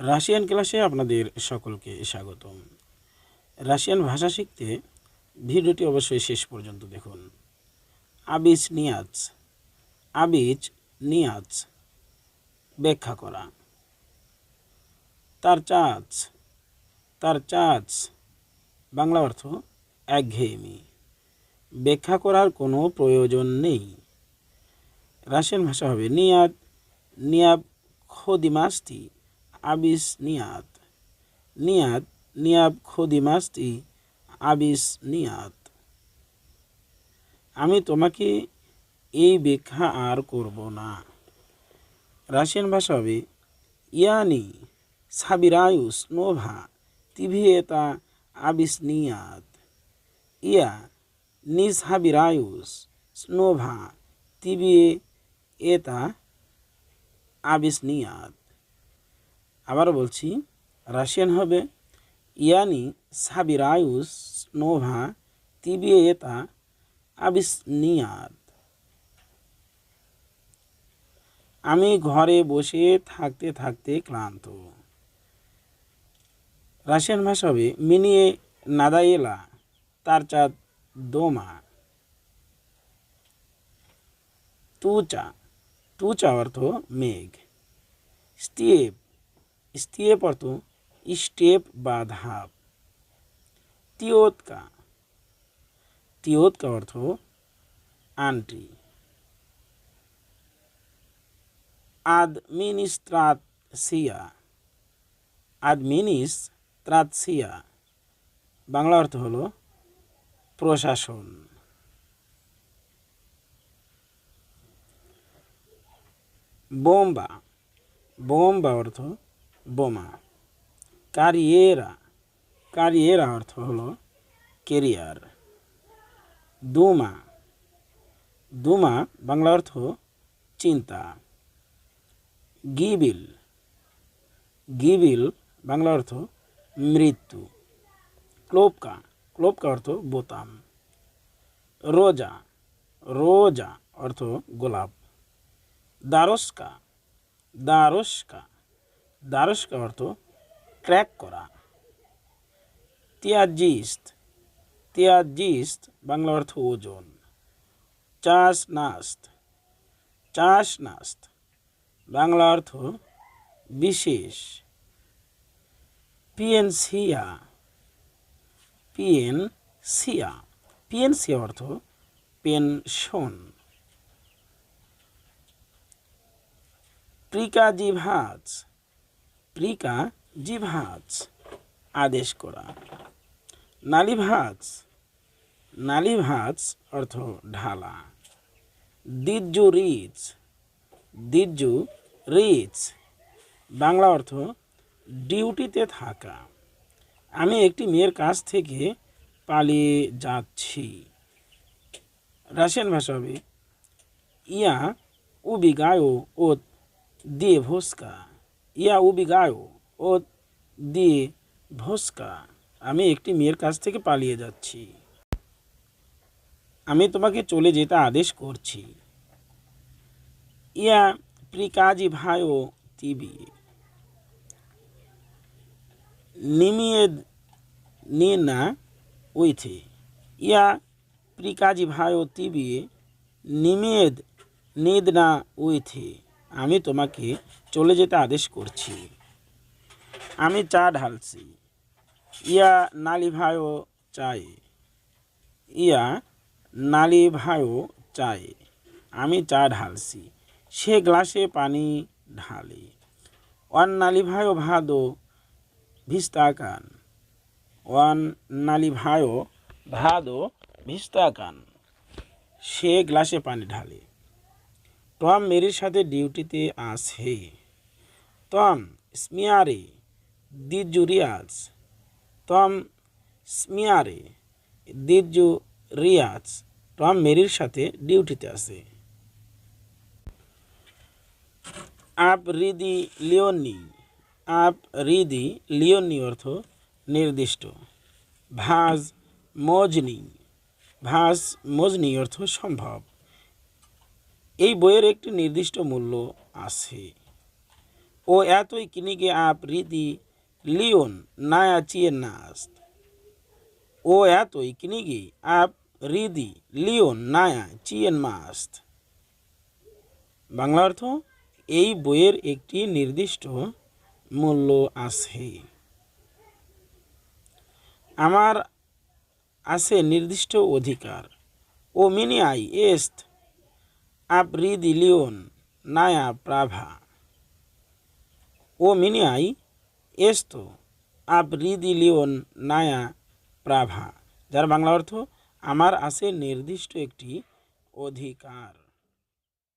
Russian ক্লাসে আপনাদের সকলকে স্বাগতম। রাশিয়ান ভাষা শিখতে ভিডিওটি অবশ্যই শেষ পর্যন্ত দেখুন। আবিজ নিয়াজ আবিজ নিয়াজ, ব্যাখ্যা করা। তার চাচ তার চাচ বাংলা অর্থ একঘেয়েমি। ব্যাখ্যা করার কোনো প্রয়োজন নেই। রাশিয়ান ভাষা হবে নিয়াদ, নিয়াব খোদিমাস্তি। আবিস নিয়াত। নিয়াত, নিয়াব খোদিমাস্তি, আবিস নিয়াত। আমি তোমাকে এই ব্যাখ্যা আর করব না। রাশিয়ান ভাষা হবে ইয়ানি সাবিরায়ুস নোভা তিভিয়েতা আবিস নিয়াত। ইয়া নিজ হাবিরায়ুস স্নোভা তিবিয়ে এটা আবিস নিয়াত। আবার বলছি, রাশিয়ান হবে ইয়ানি সাবিরায়ুস নোভা তিবিয়ে এটা আবিস নিয়াত আমি ঘরে বসে থাকতে থাকতে ক্লান্ত। রাশিয়ান ভাষা হবে মিনিয়ে নাদায়েলা, তার চাঁদ দোমা। তুচা তুচা অর্থ মেঘ। স্টেপ স্টেপ অর্থ স্টেপ বা ধাপ। তিয়োতকা। তিয়োতকা অর্থ আন্টি। আদমিনিস্ট্রাসিয়া আদমিনিস্ট্রাসিয়া বাংলা অর্থ হলো প্রশাসন। বোম্বা। বোম্বা অর্থ বোমা। কারিয়েরা কারিয়েরা অর্থ হলো কেরিয়ার দুমা। দুমা বাংলা অর্থ চিন্তা। গিবিল। গিবিল বাংলা অর্থ মৃত্যু। ক্লোপকা। ক্লোপকা অর্থ বোতাম। রোজা। রোজা অর্থ গোলাপ। দারস্কা দারস্কা দারস্কা অর্থ ক্র্যাক করা। তিয়াজিস্ত তিয়াজিস্ত বাংলা অর্থ ওজন। চাষ নাস্ত চাষ নাস্ত বাংলা অর্থ বিশেষ। পিএনসিয়া পিএন সিয়া পিএনসিয়া অর্থ পেনশন। প্রিকা জিভাজ প্রিকা জিভাজ আদেশ করা নালিভাজ নালিভাজ অর্থ ঢালা দিজ্জু রিচ দিজ্জু রিচ বাংলা অর্থ ডিউটিতে থাকা আমি একটি মেয়ের কাছ থেকে পালিয়ে যাচ্ছি রাশিয়ান ভাষা হবে ইয়া উবিগায়ো ও দিয়ে ভোস্কা ইয়া উবিগায়ো ও দিয়ে ভোস্কা। আমি একটি মেয়ের কাছ থেকে পালিয়ে যাচ্ছি। আমি তোমাকে চলে যেতে আদেশ করছি। ইয়া প্রিকাজি ভাইও তিবি। নিমিয়ে নিয়ে না উইথে। ইয়া প্রিকাজি ভাইও তিবি নিমিয়েদ নিদ না উইথে। আমি তোমাকে চলে যেতে আদেশ করছি। আমি চা ঢালছি। ইয়া নালি ভাইও চাই। ইয়া নালি ভাইও চাই। আমি চা ঢালছি। সে গ্লাসে পানি ঢালে। ওয়ান নালি ভাইও ভাদো ভিস্তাকান। ওয়ান নালি ভাইও ভাদো ভিস্তাকান। সে গ্লাসে পানি ঢালে। টম মেরির সাথে ডিউটিতে আছে। টম স্মিয়ারে দিজু রিয়াজ টম স্মিয়ারে দিজু রিয়াজ টম মেরির সাথে ডিউটিতে আছে। আপ রিদি লিওনি। আপ রিদি লিওনি অর্থ নির্দিষ্ট। ভাজ মজনি। ভাজ মজনি অর্থ সম্ভব। এই বইয়ের একটি নির্দিষ্ট মূল্য আছে। ও এতই কিনিগে আপ রীতি লিওন নায়া চিয়ে নাস্ত। ও এতই কিনিগে আপ রিদি লিওন নায়া চিয়েন মাস্ত বাংলা অর্থ, এই বইয়ের একটি নির্দিষ্ট মূল্য আছে। আমার আছে নির্দিষ্ট অধিকার। ও মিনি আই এস্ত আপ রিদি লিওন, নায়া প্রাভা। ও মিনি আই এস্তো আপ রিদি লিওন, নায়া প্রাভা। যার বাংলা অর্থ, আমার আছে নির্দিষ্ট একটি অধিকার।